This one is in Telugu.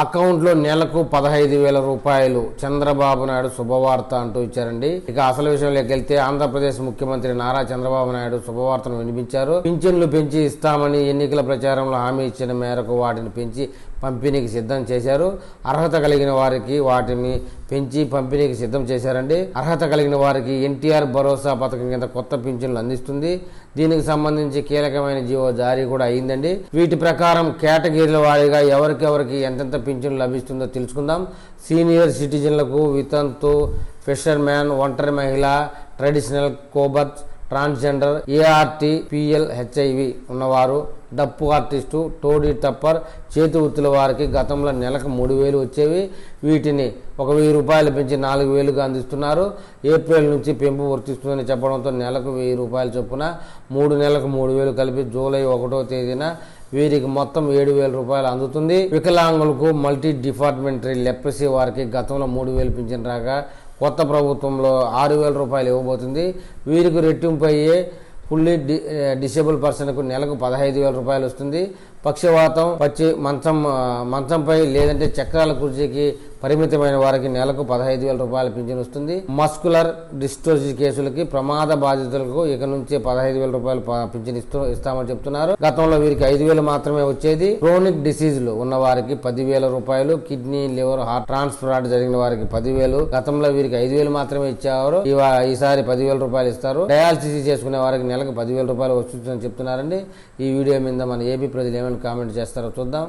అకౌంట్లో నెలకు పదహైదు వేల రూపాయలు. చంద్రబాబు నాయుడు శుభవార్త అంటూ ఇచ్చారండి. ఇక అసలు విషయంలోకి వెళ్తే ఆంధ్రప్రదేశ్ ముఖ్యమంత్రి నారా చంద్రబాబు నాయుడు శుభవార్తను వినిపించారు. పింఛన్లు పెంచి ఇస్తామని ఎన్నికల ప్రచారంలో హామీ ఇచ్చిన మేరకు వాటిని పెంచి పంపిణీకి సిద్ధం చేశారు. అర్హత కలిగిన వారికి వాటిని పెంచి పంపిణీకి సిద్ధం చేశారండి. అర్హత కలిగిన వారికి ఎన్టీఆర్ భరోసా పథకం కింద కొత్త పింఛన్లు అందిస్తుంది. దీనికి సంబంధించి కీలకమైన జీవో జారీ కూడా అయిందండి. వీటి ప్రకారం కేటగిరీల వారీగా ఎవరికెవరికి ఎంతెంత పింఛన్లు లభిస్తుందో తెలుసుకుందాం. సీనియర్ సిటిజన్లకు వితంతు ఫిషర్మ్యాన్ ఒంటరి మహిళ traditional cobblers transgender ART PL HIV ఉన్నవారు డప్పు ఆర్టిస్టు టోడీ టప్పర్ చేతి వృత్తుల వారికి గతంలో నెలకు మూడు వేలు వచ్చేవి. వీటిని ఒక వెయ్యి రూపాయలు పెంచి నాలుగు వేలుగా అందిస్తున్నారు. ఏప్రిల్ నుంచి పెంపు వర్తిస్తుందని చెప్పడంతో నెలకు వెయ్యి రూపాయలు చొప్పున మూడు నెలలకు మూడు వేలు కలిపి జూలై ఒకటో తేదీన వీరికి మొత్తం ఏడు వేల రూపాయలు అందుతుంది. వికలాంగులకు మల్టీ డిపార్ట్మెంటరీ లెప్రసీ వారికి గతంలో మూడు వేలు పింఛన్ రాగా కొత్త ప్రభుత్వంలో ఆరు వేల రూపాయలు ఇవ్వబోతుంది. వీరికి రెట్టింపు అయ్యే ఫుల్లీ డి డిసేబుల్ పర్సన్కు నెలకు పదహైదు వేల రూపాయలు వస్తుంది పక్షవాతం పచ్చి మంచం మంచంపై లేదంటే చక్రాల కుర్చీకి పరిమితమైన వారికి నెలకు పదహైదు వేల రూపాయల పింఛన్ వస్తుంది. మస్కులర్ డిస్ట్రోజీ కేసులకి ప్రమాద బాధితులకు ఇక నుంచి పదహైదు వేల రూపాయలు పింఛన్ ఇస్తూ ఇస్తామని చెప్తున్నారు. గతంలో వీరికి ఐదు వేలు మాత్రమే వచ్చేది. క్రోనిక్ డిసీజులు ఉన్న వారికి పదివేల రూపాయలు కిడ్నీ లివర్ హార్ట్ ట్రాన్స్ప్లాంట్ జరిగిన వారికి పదివేలు. గతంలో వీరికి ఐదు వేలు మాత్రమే ఇచ్చేవారు. ఇవా- ఈసారి పదివేల రూపాయలు ఇస్తారు. డయాలసిస్ చేసుకునే వారికి నెలకు పదివేల రూపాయలు వస్తుందని చెప్తున్నారండి. ఈ వీడియో మీద మన ఏపీ ప్రజలు ఏమైనా కామెంట్ చేస్తారో చూద్దాం.